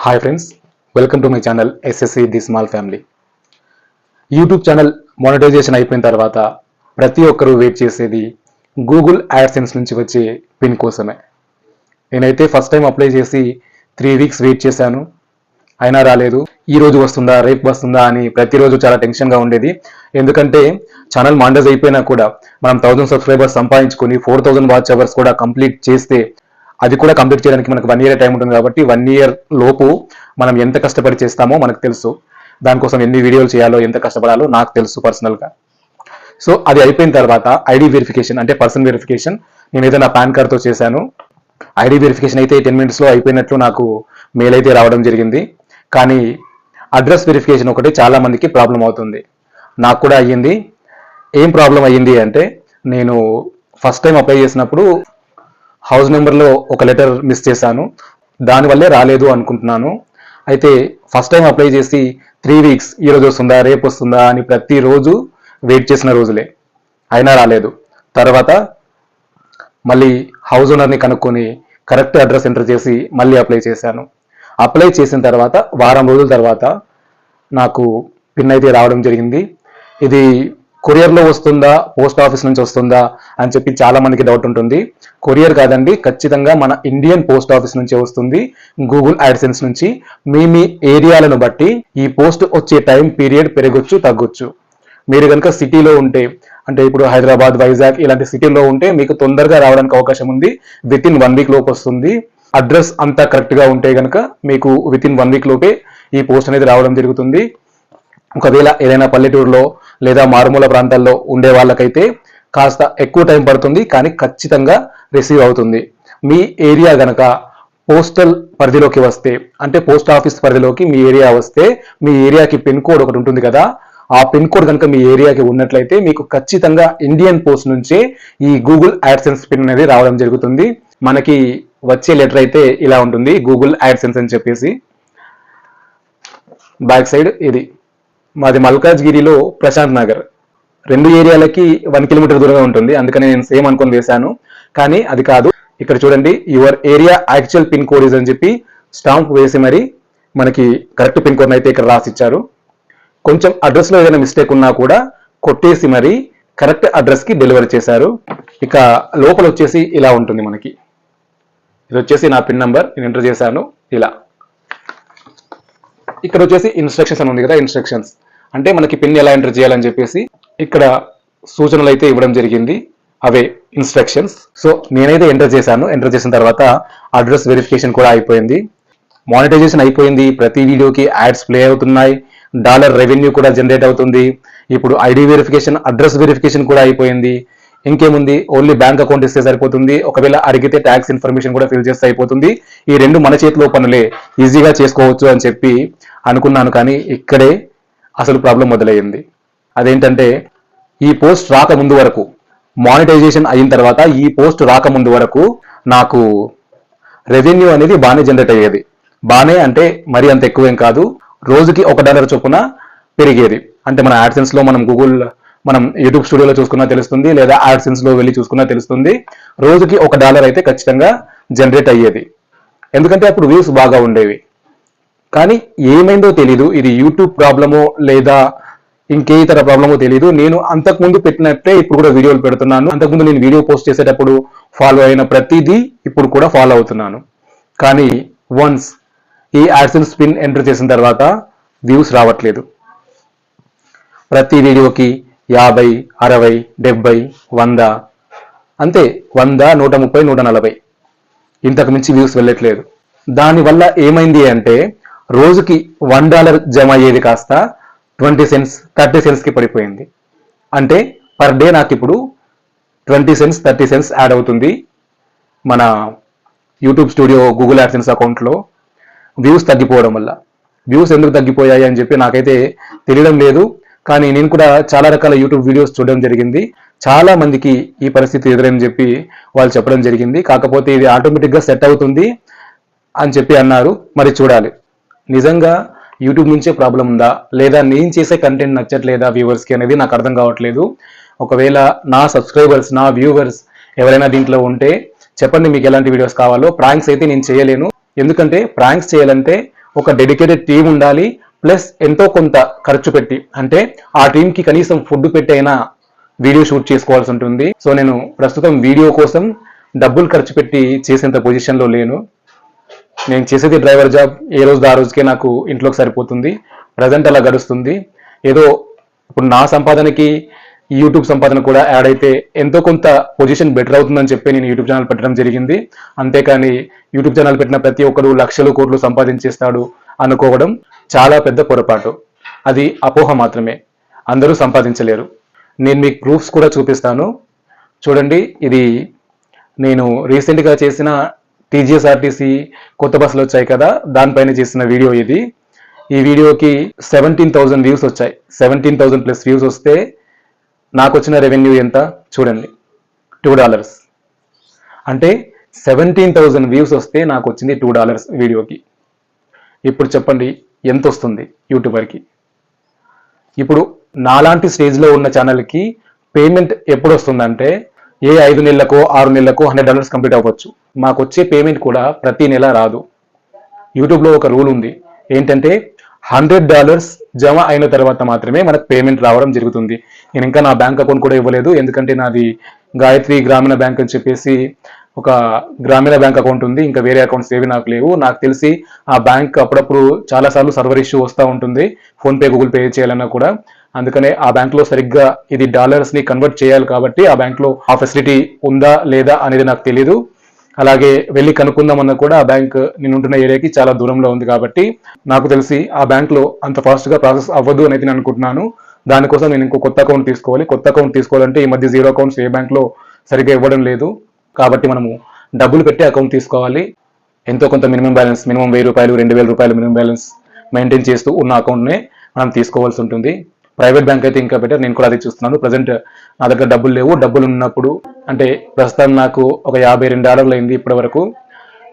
Hi friends welcome to my channel SSC the small family YouTube channel monetization అయిపోయిన తర్వాత ప్రతి ఒక్కరూ wait చేసేది గూగుల్ యాడ్సెన్స్ నుంచి వచ్చే పిన్ కోసమే. నేనైతే ఫస్ట్ టైం అప్లై చేసి త్రీ వీక్స్ వెయిట్ చేశాను. అయినా రాలేదు. ఈ రోజు వస్తుందా రేపు వస్తుందా అని ప్రతిరోజు చాలా టెన్షన్గా ఉండేది. ఎందుకంటే ఛానల్ మాండేజ్ అయిపోయినా కూడా మనం థౌజండ్ సబ్స్క్రైబర్స్ సంపాదించుకొని ఫోర్ థౌజండ్ వాచ్ అవర్స్ కూడా కంప్లీట్ చేస్తే అది కూడా కంప్లీట్ చేయడానికి మనకు వన్ ఇయర్ టైం ఉంటుంది కాబట్టి వన్ ఇయర్ లోపు మనం ఎంత కష్టపడి చేస్తామో మనకు తెలుసు. దానికోసం ఎన్ని వీడియోలు చేయాలో ఎంత కష్టపడాలో నాకు తెలుసు పర్సనల్గా సో అది అయిపోయిన తర్వాత ఐడి వెరిఫికేషన్ అంటే పర్సన్ వెరిఫికేషన్ నేనైతే నా పాన్ కార్డ్తో చేశాను. ఐడి వెరిఫికేషన్ అయితే టెన్ మినిట్స్లో అయిపోయినట్లు నాకు మెయిల్ అయితే రావడం జరిగింది. కానీ అడ్రస్ వెరిఫికేషన్ ఒకటి చాలామందికి ప్రాబ్లం అవుతుంది. నాకు కూడా అయ్యింది. ఏం ప్రాబ్లం అయ్యింది అంటే నేను ఫస్ట్ టైం అప్లై చేసినప్పుడు హౌస్ నెంబర్లో ఒక లెటర్ మిస్ చేశాను. దానివల్లే రాలేదు అనుకుంటున్నాను. అయితే ఫస్ట్ టైం అప్లై చేసి త్రీ వీక్స్ ఈ రోజు వస్తుందా రేపు వస్తుందా అని ప్రతిరోజు వెయిట్ చేసిన రోజులే. అయినా రాలేదు. తర్వాత మళ్ళీ హౌస్ ఓనర్ని కనుక్కొని కరెక్ట్ అడ్రస్ ఎంటర్ చేసి మళ్ళీ అప్లై చేశాను. అప్లై చేసిన తర్వాత వారం రోజుల తర్వాత నాకు పిన్ అయితే రావడం జరిగింది. ఇది కొరియర్లో వస్తుందా? పోస్ట్ ఆఫీస్ నుంచి వస్తుందా? అని చెప్పి చాలా మందికి డౌట్ ఉంటుంది. కొరియర్ కాదండి ఖచ్చితంగా మన ఇండియన్ పోస్ట్ ఆఫీస్ నుంచి వస్తుంది గూగుల్ యాడ్సెన్స్ నుంచి. మీ మీ ఏరియాలను బట్టి ఈ పోస్ట్ వచ్చే టైం పీరియడ్ పెరగొచ్చు తగ్గొచ్చు. మీరు కనుక సిటీలో ఉంటే అంటే ఇప్పుడు హైదరాబాద్ వైజాగ్ ఇలాంటి సిటీలో ఉంటే మీకు తొందరగా రావడానికి అవకాశం ఉంది. విత్ ఇన్ వన్ వీక్ లోపు వస్తుంది. అడ్రస్ అంతా కరెక్ట్గా ఉంటే కనుక మీకు విత్ ఇన్ వన్ వీక్ లోపే ఈ పోస్ట్ అనేది రావడం జరుగుతుంది. ఒకవేళ ఏదైనా పల్లెటూరులో లేదా మారుమూల ప్రాంతాల్లో ఉండే వాళ్ళకైతే కాస్త ఎక్కువ టైం పడుతుంది కానీ ఖచ్చితంగా రిసీవ్ అవుతుంది. మీ ఏరియా గనక పోస్టల్ పరిధిలోకి వస్తే అంటే పోస్ట్ ఆఫీస్ పరిధిలోకి మీ ఏరియా వస్తే మీ ఏరియాకి పిన్ కోడ్ ఒకటి ఉంటుంది కదా ఆ పిన్ కోడ్ కనుక మీ ఏరియాకి ఉన్నట్లయితే మీకు ఖచ్చితంగా ఇండియన్ పోస్ట్ నుంచే ఈ గూగుల్ యాడ్సెన్స్ పిన్ అనేది రావడం జరుగుతుంది. మనకి వచ్చే లెటర్ అయితే ఇలా ఉంటుంది గూగుల్ యాడ్సెన్స్ అని చెప్పేసి. బ్యాక్ సైడ్ ఇది. మాది మల్కాజ్గిరిలో ప్రశాంత్ నగర్. రెండు ఏరియాలకి వన్ కిలోమీటర్ దూరంగా ఉంటుంది. అందుకని నేను సేమ్ అనుకొని వేశాను. కానీ అది కాదు. ఇక్కడ చూడండి your area actual pin code is అని చెప్పి స్టాంప్ వేసి మరి మనకి కరెక్ట్ పిన్ కోడ్ అయితే ఇక్కడ రాసిచ్చారు. కొంచెం అడ్రస్లో ఏదైనా మిస్టేక్ ఉన్నా కూడా కొట్టేసి మరి కరెక్ట్ అడ్రస్కి డెలివరీ చేశారు. ఇక లోపల వచ్చేసి ఇలా ఉంటుంది మనకి. ఇది వచ్చేసి నా పిన్ నంబర్. నేను ఎంటర్ చేశాను. ఇలా. ఇక్కడ వచ్చేసి ఇన్స్ట్రక్షన్స్ అని ఉంది కదా ఇన్స్ట్రక్షన్స్ అంటే మనకి పిన్ ఎలా ఎంటర్ చేయాలని చెప్పేసి ఇక్కడ సూచనలు అయితే ఇవ్వడం జరిగింది. అవే ఇన్స్ట్రక్షన్స్ సో నేనైతే ఎంటర్ చేశాను. ఎంటర్ చేసిన తర్వాత అడ్రస్ వెరిఫికేషన్ కూడా అయిపోయింది. మానిటైజేషన్ అయిపోయింది. ప్రతి వీడియోకి యాడ్స్ ప్లే అవుతున్నాయి. డాలర్ రెవెన్యూ కూడా జనరేట్ అవుతుంది. ఇప్పుడు ఐడి వెరిఫికేషన్ అడ్రస్ వెరిఫికేషన్ కూడా అయిపోయింది. ఇంకేముంది? ఓన్లీ బ్యాంక్ అకౌంట్ ఇస్తే సరిపోతుంది. ఒకవేళ అడిగితే ట్యాక్స్ ఇన్ఫర్మేషన్ కూడా ఫిల్ చేస్తే అయిపోతుంది. ఈ రెండు మన చేతిలో పనులే. ఈజీగా చేసుకోవచ్చు అని చెప్పి అనుకున్నాను కానీ ఇక్కడే అసలు ప్రాబ్లం మొదలయ్యింది. అదేంటంటే ఈ పోస్ట్ రాకముందు వరకు మానిటైజేషన్ అయిన తర్వాత ఈ పోస్ట్ రాకముందు వరకు నాకు రెవెన్యూ అనేది బాగానే జనరేట్ అయ్యేది. బాగానే అంటే మరీ అంత ఎక్కువేం కాదు. రోజుకి ఒక డాలర్ చొప్పున పెరిగేది. అంటే మన యాడ్సెన్స్లో మనం గూగుల్ మనం యూట్యూబ్ స్టూడియోలో చూసుకున్నా తెలుస్తుంది లేదా యాడ్సెన్స్లో వెళ్ళి చూసుకున్నా తెలుస్తుంది. రోజుకి ఒక డాలర్ అయితే ఖచ్చితంగా జనరేట్ అయ్యేది. ఎందుకంటే అప్పుడు వ్యూస్ బాగా ఉండేవి. కానీ ఏమైందో తెలీదు. ఇది యూట్యూబ్ ప్రాబ్లమో లేదా ఇంకే ఇతర ప్రాబ్లమో తెలియదు నేను అంతకుముందు పెట్టినట్టే ఇప్పుడు కూడా వీడియోలు పెడుతున్నాను. అంతకుముందు నేను వీడియో పోస్ట్ చేసేటప్పుడు ఫాలో అయిన ప్రతిదీ ఇప్పుడు కూడా ఫాలో అవుతున్నాను. కానీ వన్స్ ఈ యాడ్సెన్స్ పిన్ ఎంటర్ చేసిన తర్వాత వ్యూస్ రావట్లేదు. ప్రతి వీడియోకి యాభై అరవై డెబ్బై వంద అంతే వంద నూట ముప్పై నూట నలభై. ఇంతకు మించి వ్యూస్ వెళ్ళట్లేదు. దానివల్ల ఏమైంది అంటే రోజుకి వన్ డాలర్ జమ అయ్యేది కాస్త ట్వంటీ సెన్స్ థర్టీ సెన్స్కి పడిపోయింది. అంటే పర్ డే నాకు ఇప్పుడు twenty cents thirty cents add అవుతుంది. మన యూట్యూబ్ స్టూడియో గూగుల్ యాడ్సెన్స్ అకౌంట్లో వ్యూస్ తగ్గిపోవడం వల్ల. వ్యూస్ ఎందుకు తగ్గిపోయాయి అని చెప్పి నాకైతే తెలియడం లేదు. కానీ నేను కూడా చాలా రకాల యూట్యూబ్ వీడియోస్ చూడడం జరిగింది. చాలా మందికి ఈ పరిస్థితి ఎదురని చెప్పి వాళ్ళు చెప్పడం జరిగింది. కాకపోతే ఇది ఆటోమేటిక్గా సెట్ అవుతుంది అని చెప్పి అన్నారు. మరి చూడాలి. నిజంగా యూట్యూబ్ నుంచే ప్రాబ్లం ఉందా? లేదా నేను చేసే కంటెంట్ నచ్చట్లేదా వ్యూవర్స్కి అనేది నాకు అర్థం కావట్లేదు. ఒకవేళ నా సబ్స్క్రైబర్స్ నా వ్యూవర్స్ ఎవరైనా దీంట్లో ఉంటే చెప్పండి మీకు ఎలాంటి వీడియోస్ కావాలో. ప్రాంక్స్ అయితే నేను చేయలేను. ఎందుకంటే ప్రాంక్స్ చేయాలంటే ఒక డెడికేటెడ్ టీం ఉండాలి ప్లస్ ఎంతో కొంత ఖర్చు పెట్టి. అంటే ఆ టీంకి కనీసం ఫుడ్ పెట్టైనా వీడియో షూట్ చేసుకోవాల్సి ఉంటుంది. సో నేను ప్రస్తుతం వీడియో కోసం డబ్బులు ఖర్చు పెట్టి చేసేంత పొజిషన్లో లేను. నేను చేసేది డ్రైవర్ జాబ్ ఏ రోజు ఆ రోజుకే నాకు ఇంట్లోకి సరిపోతుంది ప్రజెంట్ అలా గడుస్తుంది. ఏదో ఇప్పుడు నా సంపాదనకి యూట్యూబ్ సంపాదన కూడా యాడ్ అయితే ఎంతో కొంత పొజిషన్ బెటర్ అవుతుందని చెప్పి నేను యూట్యూబ్ ఛానల్ పెట్టడం జరిగింది. అంతేకాని యూట్యూబ్ ఛానల్ పెట్టిన ప్రతి ఒక్కరు లక్షలు కోట్లు సంపాదించేస్తాడు అనుకోవడం చాలా పెద్ద పొరపాటు. అది అపోహ మాత్రమే. అందరూ సంపాదించలేరు. నేను మీకు ప్రూఫ్స్ కూడా చూపిస్తాను. చూడండి ఇది నేను రీసెంట్గా చేసిన టీజీఎస్ఆర్టీసీ కొత్త బస్సులు వచ్చాయి కదా దానిపైన చేసిన వీడియో ఇది. ఈ వీడియోకి సెవెంటీన్ థౌసండ్ వ్యూస్ వచ్చాయి. సెవెంటీన్ థౌజండ్ ప్లస్ వ్యూస్ వస్తే నాకు వచ్చిన రెవెన్యూ ఎంత? చూడండి. టూ డాలర్స్ అంటే సెవెంటీన్ థౌసండ్ వ్యూస్ వస్తే నాకు వచ్చింది టూ డాలర్స్ వీడియోకి. ఇప్పుడు చెప్పండి ఎంత వస్తుంది యూట్యూబర్కి? ఇప్పుడు నాలాంటి స్టేజ్లో ఉన్న ఛానల్కి పేమెంట్ ఎప్పుడు వస్తుందంటే ఏ ఐదు నెలలకు ఆరు నెలలకు హండ్రెడ్ డాలర్స్ కంప్లీట్ అవ్వచ్చు. మాకు వచ్చే పేమెంట్ కూడా ప్రతి నెల రాదు. యూట్యూబ్లో ఒక రూల్ ఉంది. ఏంటంటే హండ్రెడ్ డాలర్స్ జమ అయిన తర్వాత మాత్రమే మనకు పేమెంట్ రావడం జరుగుతుంది. నేను ఇంకా నా బ్యాంక్ అకౌంట్ కూడా ఇవ్వలేదు. ఎందుకంటే నాది గాయత్రి గ్రామీణ బ్యాంక్ అని చెప్పేసి ఒక గ్రామీణ బ్యాంక్ అకౌంట్ ఉంది. ఇంకా వేరే అకౌంట్స్ ఏవి నాకు లేవు. నాకు తెలిసి ఆ బ్యాంక్ అప్పుడప్పుడు చాలాసార్లు సర్వర్ ఇష్యూ వస్తూ ఉంటుంది. ఫోన్పే గూగుల్ పే చేయాలన్నా కూడా. అందుకనే ఆ బ్యాంక్లో సరిగ్గా ఇది డాలర్స్ని కన్వర్ట్ చేయాలి కాబట్టి ఆ బ్యాంక్లో ఆ ఫెసిలిటీ ఉందా లేదా అనేది నాకు తెలియదు అలాగే వెళ్ళి కనుక్కుందామన్నా కూడా ఆ బ్యాంక్ నేను ఉంటున్న ఏరియాకి చాలా దూరంలో ఉంది కాబట్టి నాకు తెలిసి ఆ బ్యాంక్లో అంత ఫాస్ట్గా ప్రాసెస్ అవ్వదు అనేది నేను అనుకుంటున్నాను. దానికోసం నేను ఇంకో కొత్త అకౌంట్ తీసుకోవాలి. కొత్త అకౌంట్ తీసుకోవాలంటే ఈ మధ్య జీరో అకౌంట్స్ ఏ బ్యాంక్లో సరిగ్గా ఇవ్వడం లేదు. కాబట్టి మనము డబ్బులు పెట్టి అకౌంట్ తీసుకోవాలి. ఎంతో కొంత మినిమం బ్యాలెన్స్ మినిమం వెయ్యి రూపాయలు రెండు వేల రూపాయలు మినిమం బ్యాలెన్స్ మెయింటైన్ చేస్తూ ఉన్న అకౌంట్నే మనం తీసుకోవాల్సి ఉంటుంది. ప్రైవేట్ బ్యాంక్ అయితే ఇంకా బెటర్ నేను కూడా అది చూస్తున్నాను. ప్రజెంట్ నా దగ్గర డబ్బులు లేవు. డబ్బులు ఉన్నప్పుడు అంటే ప్రస్తుతం నాకు ఒక యాభై రెండు డాలర్లు అయింది ఇప్పటి వరకు.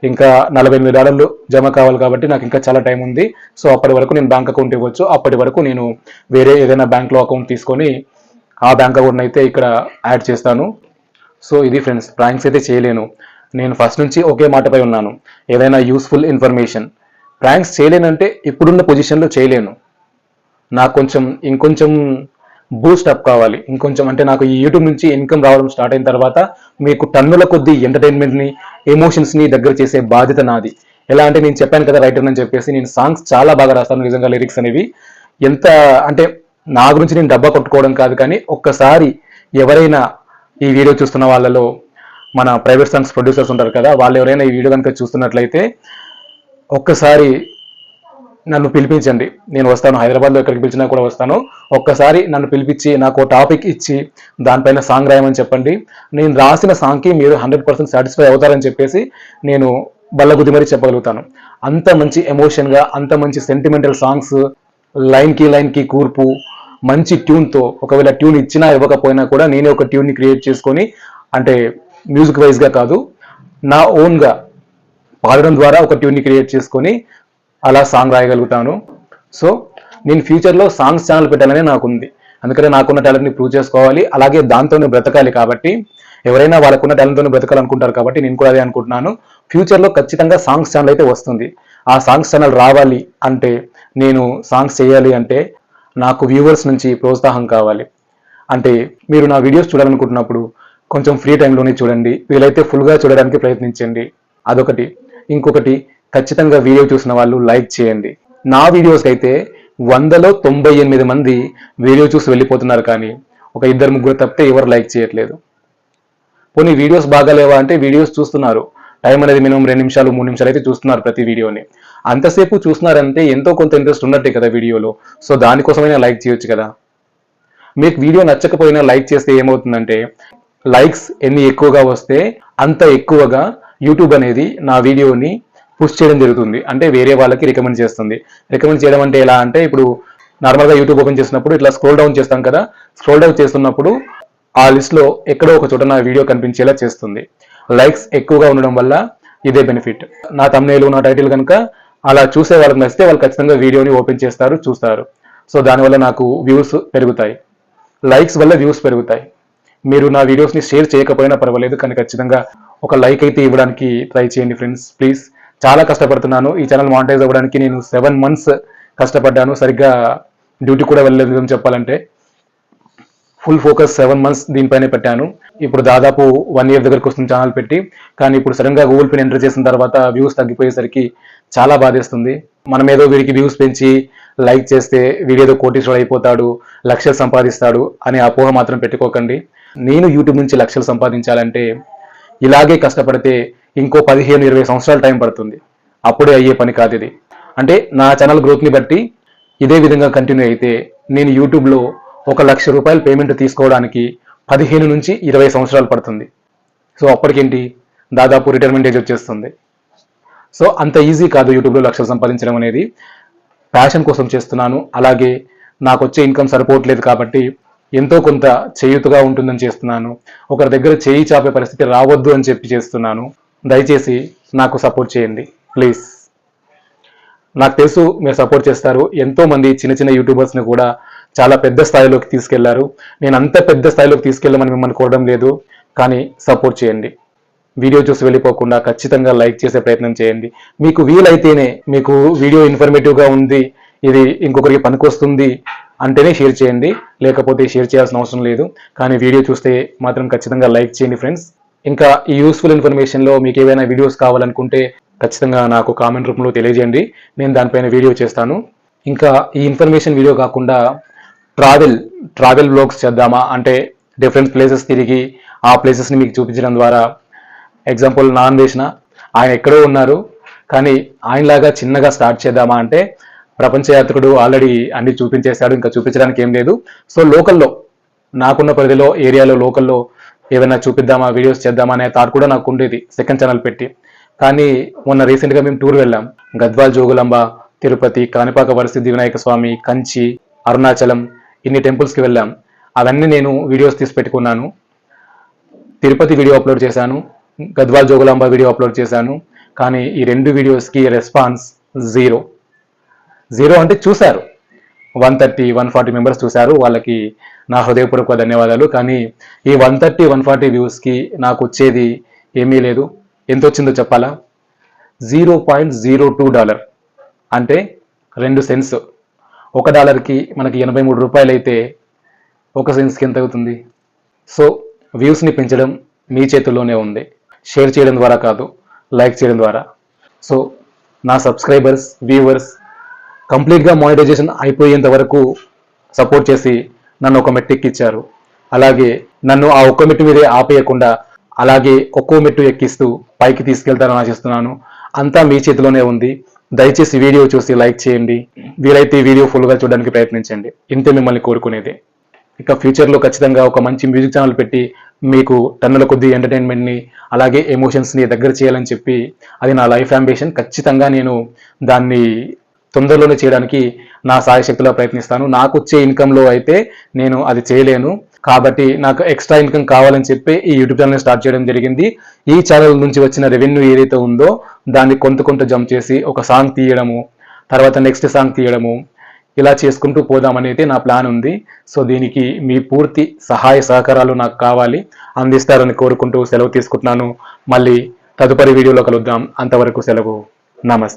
ఇంకా నలభై ఎనిమిది డాలర్లు జమ కావాలి కాబట్టి నాకు ఇంకా చాలా టైం ఉంది. సో అప్పటి వరకు నేను బ్యాంక్ అకౌంట్ ఇవ్వచ్చు. అప్పటి వరకు నేను వేరే ఏదైనా బ్యాంక్లో అకౌంట్ తీసుకొని ఆ బ్యాంక్ అకౌంట్ అయితే ఇక్కడ యాడ్ చేస్తాను. సో ఇది ఫ్రెండ్స్ ప్రాంక్స్ అయితే చేయలేను. నేను ఫస్ట్ నుంచి ఒకే మాటపై ఉన్నాను. ఏదైనా యూస్ఫుల్ ఇన్ఫర్మేషన్ ప్రాంక్స్ చేయలేనంటే ఇప్పుడున్న పొజిషన్లో చేయలేను. నాకు కొంచెం ఇంకొంచెం బూస్ట్ అప్ కావాలి. ఇంకొంచెం అంటే నాకు ఈ యూట్యూబ్ నుంచి ఇన్కమ్ రావడం స్టార్ట్ అయిన తర్వాత మీకు టన్నుల కొద్దీ ఎంటర్టైన్మెంట్ని ఎమోషన్స్ని దగ్గర చేసే బాధ్యత నాది. ఎలా అంటే నేను చెప్పాను కదా రైటర్ అని చెప్పేసి నేను సాంగ్స్ చాలా బాగా రాస్తాను నిజంగా లిరిక్స్ అనేవి. ఎంత అంటే నా గురించి నేను డబ్బా కొట్టుకోవడం కాదు కానీ ఒక్కసారి ఎవరైనా ఈ వీడియో చూస్తున్న వాళ్ళలో మన ప్రైవేట్ సాంగ్స్ ప్రొడ్యూసర్స్ ఉంటారు కదా వాళ్ళు ఎవరైనా ఈ వీడియో కనుక చూస్తున్నట్లయితే ఒక్కసారి నన్ను పిలిపించండి. నేను వస్తాను. హైదరాబాద్లో ఎక్కడికి పిలిచినా కూడా వస్తాను. ఒక్కసారి నన్ను పిలిపించి నాకు టాపిక్ ఇచ్చి దానిపైన సాంగ్ రాయమని చెప్పండి. నేను రాసిన సాంగ్కి మీరు హండ్రెడ్ పర్సెంట్ సాటిస్ఫై అవుతారని చెప్పేసి నేను బల్లగుద్ది మరీ చెప్పగలుగుతాను. అంత మంచి ఎమోషన్గా అంత మంచి సెంటిమెంటల్ సాంగ్స్ లైన్కి లైన్కి కూర్పు మంచి ట్యూన్తో ఒకవేళ ట్యూన్ ఇచ్చినా ఇవ్వకపోయినా కూడా నేనే ఒక ట్యూన్ని క్రియేట్ చేసుకొని అంటే మ్యూజిక్ వైజ్గా కాదు నా ఓన్గా పాడడం ద్వారా ఒక ట్యూన్ని క్రియేట్ చేసుకొని అలా సాంగ్ రాయగలుగుతాను. సో నేను ఫ్యూచర్లో సాంగ్స్ ఛానల్ పెట్టాలని నాకు ఉంది అందుకనే నాకున్న టాలెంట్ని ప్రూవ్ చేసుకోవాలి. అలాగే దాంతోనే బ్రతకాలి కాబట్టి ఎవరైనా వాళ్ళకున్న టాలెంట్తోనే బ్రతకాలనుకుంటారు కాబట్టి నేను కూడా అదే అనుకుంటున్నాను. ఫ్యూచర్లో ఖచ్చితంగా సాంగ్స్ ఛానల్ అయితే వస్తుంది. ఆ సాంగ్స్ ఛానల్ రావాలి అంటే నేను సాంగ్స్ చేయాలి అంటే నాకు వ్యూవర్స్ నుంచి ప్రోత్సాహం కావాలి. అంటే మీరు నా వీడియోస్ చూడాలనుకుంటున్నప్పుడు కొంచెం ఫ్రీ టైంలోనే చూడండి. వీలైతే ఫుల్గా చూడడానికి ప్రయత్నించండి. అదొకటి. ఇంకొకటి ఖచ్చితంగా వీడియో చూసిన వాళ్ళు లైక్ చేయండి. నా వీడియోస్కి అయితే వందలో తొంభై ఎనిమిది మంది వీడియో చూసి వెళ్ళిపోతున్నారు కానీ ఒక ఇద్దరు ముగ్గురు తప్పితే ఎవరు లైక్ చేయట్లేదు. పోనీ వీడియోస్ బాగాలేవా అంటే వీడియోస్ చూస్తున్నారు. టైం అనేది మినిమం రెండు నిమిషాలు మూడు నిమిషాలు అయితే చూస్తున్నారు ప్రతి వీడియోని. అంతసేపు చూస్తున్నారంటే ఎంతో కొంత ఇంట్రెస్ట్ ఉన్నట్టే కదా వీడియోలో. సో దానికోసమైనా లైక్ చేయొచ్చు కదా. మీకు వీడియో నచ్చకపోయినా లైక్ చేస్తే ఏమవుతుందంటే లైక్స్ ఎన్ని ఎక్కువగా వస్తే అంత ఎక్కువగా యూట్యూబ్ అనేది నా వీడియోని పుష్ చేయడం జరుగుతుంది. అంటే వేరే వాళ్ళకి రికమెండ్ చేస్తుంది. రికమెండ్ చేయడం అంటే ఎలా అంటే ఇప్పుడు నార్మల్గా యూట్యూబ్ ఓపెన్ చేసినప్పుడు ఇట్లా స్క్రోల్ డౌన్ చేస్తాం కదా స్క్రోల్ డౌన్ చేస్తున్నప్పుడు ఆ లిస్ట్లో ఎక్కడో ఒక చోట నా వీడియో కనిపించేలా చేస్తుంది. లైక్స్ ఎక్కువగా ఉండడం వల్ల ఇదే బెనిఫిట్ నా తమ్నేలు నా టైటిల్ కనుక అలా చూసే వాళ్ళకి నచ్చితే వాళ్ళు ఖచ్చితంగా వీడియోని ఓపెన్ చేస్తారు చూస్తారు. సో దానివల్ల నాకు వ్యూస్ పెరుగుతాయి. లైక్స్ వల్ల వ్యూస్ పెరుగుతాయి. మీరు నా వీడియోస్ని షేర్ చేయకపోయినా పర్వాలేదు కానీ ఖచ్చితంగా ఒక లైక్ అయితే ఇవ్వడానికి ట్రై చేయండి ఫ్రెండ్స్ ప్లీజ్ చాలా కష్టపడుతున్నాను. ఈ ఛానల్ మానిటైజ్ అవ్వడానికి నేను సెవెన్ మంత్స్ కష్టపడ్డాను. సరిగ్గా డ్యూటీ కూడా వెళ్ళలేదు చెప్పాలంటే. ఫుల్ ఫోకస్ సెవెన్ మంత్స్ దీనిపైనే పెట్టాను. ఇప్పుడు దాదాపు వన్ ఇయర్ దగ్గరకు వస్తుంది ఛానల్ పెట్టి. కానీ ఇప్పుడు సడన్గా గూగుల్ పిన్ ఎంటర్ చేసిన తర్వాత వ్యూస్ తగ్గిపోయేసరికి చాలా బాధేస్తుంది. మనం ఏదో వీరికి వ్యూస్ పెంచి లైక్ చేస్తే వీడేదో కోటీశ్వరుడు అయిపోతాడు లక్షలు సంపాదిస్తాడు అనే అపోహ మాత్రం పెట్టుకోకండి. నేను యూట్యూబ్ నుంచి లక్షలు సంపాదించాలంటే ఇలాగే కష్టపడితే ఇంకో పదిహేను ఇరవై సంవత్సరాలు టైం పడుతుంది. అప్పుడే అయ్యే పని కాదు ఇది. అంటే నా ఛానల్ గ్రోత్ని బట్టి ఇదే విధంగా కంటిన్యూ అయితే నేను యూట్యూబ్లో ఒక లక్ష రూపాయలు పేమెంట్ తీసుకోవడానికి పదిహేను నుంచి ఇరవై సంవత్సరాలు పడుతుంది. సో అప్పటికేంటి? దాదాపు రిటైర్మెంట్ ఏజ్ వచ్చేస్తుంది. సో అంత ఈజీ కాదు యూట్యూబ్లో లక్షలు సంపాదించడం అనేది. ప్యాషన్ కోసం చేస్తున్నాను. అలాగే నాకు వచ్చే ఇన్కమ్ సరిపోవట్లేదు కాబట్టి ఎంతో కొంత చేయుతగా ఉంటుందని చేస్తున్నాను. ఒకరి దగ్గర చేయి చాపే పరిస్థితి రావద్దు అని చెప్పి చేస్తున్నాను. దయచేసి నాకు సపోర్ట్ చేయండి ప్లీజ్. నాకు తెలుసు మీరు సపోర్ట్ చేస్తారు. ఎంతో మంది చిన్న చిన్న యూట్యూబర్స్ని కూడా చాలా పెద్ద స్థాయిలోకి తీసుకెళ్ళారు. నేను అంత పెద్ద స్థాయిలోకి తీసుకెళ్ళమని మిమ్మల్ని కోరడం లేదు కానీ సపోర్ట్ చేయండి. వీడియో చూసి వెళ్ళిపోకుండా ఖచ్చితంగా లైక్ చేసే ప్రయత్నం చేయండి. మీకు వీలైతేనే మీకు వీడియో ఇన్ఫర్మేటివ్గా ఉంది ఇది ఇంకొకరికి పనికొస్తుంది అంటేనే షేర్ చేయండి. లేకపోతే షేర్ చేయాల్సిన అవసరం లేదు. కానీ వీడియో చూస్తే మాత్రం ఖచ్చితంగా లైక్ చేయండి ఫ్రెండ్స్. ఇంకా ఈ యూస్ఫుల్ ఇన్ఫర్మేషన్లో మీకు ఏవైనా వీడియోస్ కావాలనుకుంటే ఖచ్చితంగా నాకు కామెంట్ రూపంలో తెలియజేయండి. నేను దానిపైన వీడియో చేస్తాను. ఇంకా ఈ ఇన్ఫర్మేషన్ వీడియో కాకుండా ట్రావెల్ ట్రావెల్ బ్లాగ్స్ చేద్దామా? అంటే డిఫరెంట్ ప్లేసెస్ తిరిగి ఆ ప్లేసెస్ని మీకు చూపించడం ద్వారా. ఎగ్జాంపుల్ నాన్ వేసిన ఆయన ఎక్కడో ఉన్నారు. కానీ ఆయనలాగా చిన్నగా స్టార్ట్ చేద్దామా అంటే ప్రపంచయాత్రికుడు ఆల్రెడీ అన్ని చూపించేశాడు ఇంకా చూపించడానికి ఏం లేదు. సో లోకల్లో నాకున్న పరిధిలో ఏరియాలో లోకల్లో ఏదైనా చూపిద్దామా వీడియోస్ చేద్దామా అనే థాట్ కూడా నాకు ఉండేది సెకండ్ ఛానల్ పెట్టి. కానీ మొన్న రీసెంట్గా మేము టూర్ వెళ్ళాం. గద్వాల్ జోగులంబ తిరుపతి కాణిపాక వరసిద్ధి వినాయక స్వామి కంచి అరుణాచలం ఇన్ని టెంపుల్స్కి వెళ్ళాం. అవన్నీ నేను వీడియోస్ తీసి పెట్టుకున్నాను. తిరుపతి వీడియో అప్లోడ్ చేశాను. గద్వాల్ జోగులాంబ వీడియో అప్లోడ్ చేశాను. కానీ ఈ రెండు వీడియోస్కి రెస్పాన్స్ జీరో జీరో అంటే చూశారు. One thirty one forty members చూశారు. వాళ్ళకి నా హృదయపూర్వక ధన్యవాదాలు. కానీ ఈ వన్ థర్టీ వన్ ఫార్టీ వ్యూస్కి నాకు వచ్చేది ఏమీ లేదు. ఎంత వచ్చిందో చెప్పాలా? Zero point zero two dollar. అంటే రెండు సెన్స్ ఒక డాలర్కి మనకి ఎనభై మూడు రూపాయలు అయితే ఒక సెన్స్కి ఎంత అవుతుంది? సో వ్యూస్ని పెంచడం మీ చేతుల్లోనే ఉంది. షేర్ చేయడం ద్వారా కాదు లైక్ చేయడం ద్వారా. సో నా సబ్స్క్రైబర్స్ వ్యూవర్స్ కంప్లీట్గా మానిటైజేషన్ అయిపోయేంత వరకు సపోర్ట్ చేసి నన్ను ఒక మెట్టు ఎక్కిచ్చారు. అలాగే నన్ను ఆ ఒక్క మెట్టు మీదే ఆపేయకుండా అలాగే ఒక్కో మెట్టు ఎక్కిస్తూ పైకి తీసుకెళ్తారని ఆశిస్తున్నాను. అంతా మీ చేతిలోనే ఉంది. దయచేసి వీడియో చూసి లైక్ చేయండి. వీలైతే వీడియో ఫుల్గా చూడడానికి ప్రయత్నించండి. ఇంతే మిమ్మల్ని కోరుకునేది. ఇక ఫ్యూచర్లో ఖచ్చితంగా ఒక మంచి మ్యూజిక్ ఛానల్ పెట్టి మీకు టన్నుల కొద్ది ఎంటర్టైన్మెంట్ని అలాగే ఎమోషన్స్ని దగ్గర చేయాలని చెప్పి అది నా లైఫ్ అంబిషన్. ఖచ్చితంగా నేను దాన్ని తొందరలోనే చేయడానికి నా సాయశక్తిలో ప్రయత్నిస్తాను. నాకు వచ్చే ఇన్కంలో అయితే నేను అది చేయలేను. కాబట్టి నాకు ఎక్స్ట్రా ఇన్కమ్ కావాలని చెప్పి ఈ యూట్యూబ్ ఛానల్ స్టార్ట్ చేయడం జరిగింది. ఈ ఛానల్ నుంచి వచ్చిన రెవెన్యూ ఏదైతే ఉందో దాన్ని కొంత కొంత జంప్ చేసి ఒక సాంగ్ తీయడము తర్వాత నెక్స్ట్ సాంగ్ తీయడము ఇలా చేసుకుంటూ పోదామనేది నా ప్లాన్ ఉంది. సో దీనికి మీ పూర్తి సహాయ సహకారాలు నాకు కావాలి. అందిస్తారని కోరుకుంటూ సెలవు తీసుకుంటున్నాను. మళ్ళీ తదుపరి వీడియోలో కలుద్దాం. అంతవరకు సెలవు. నమస్తే.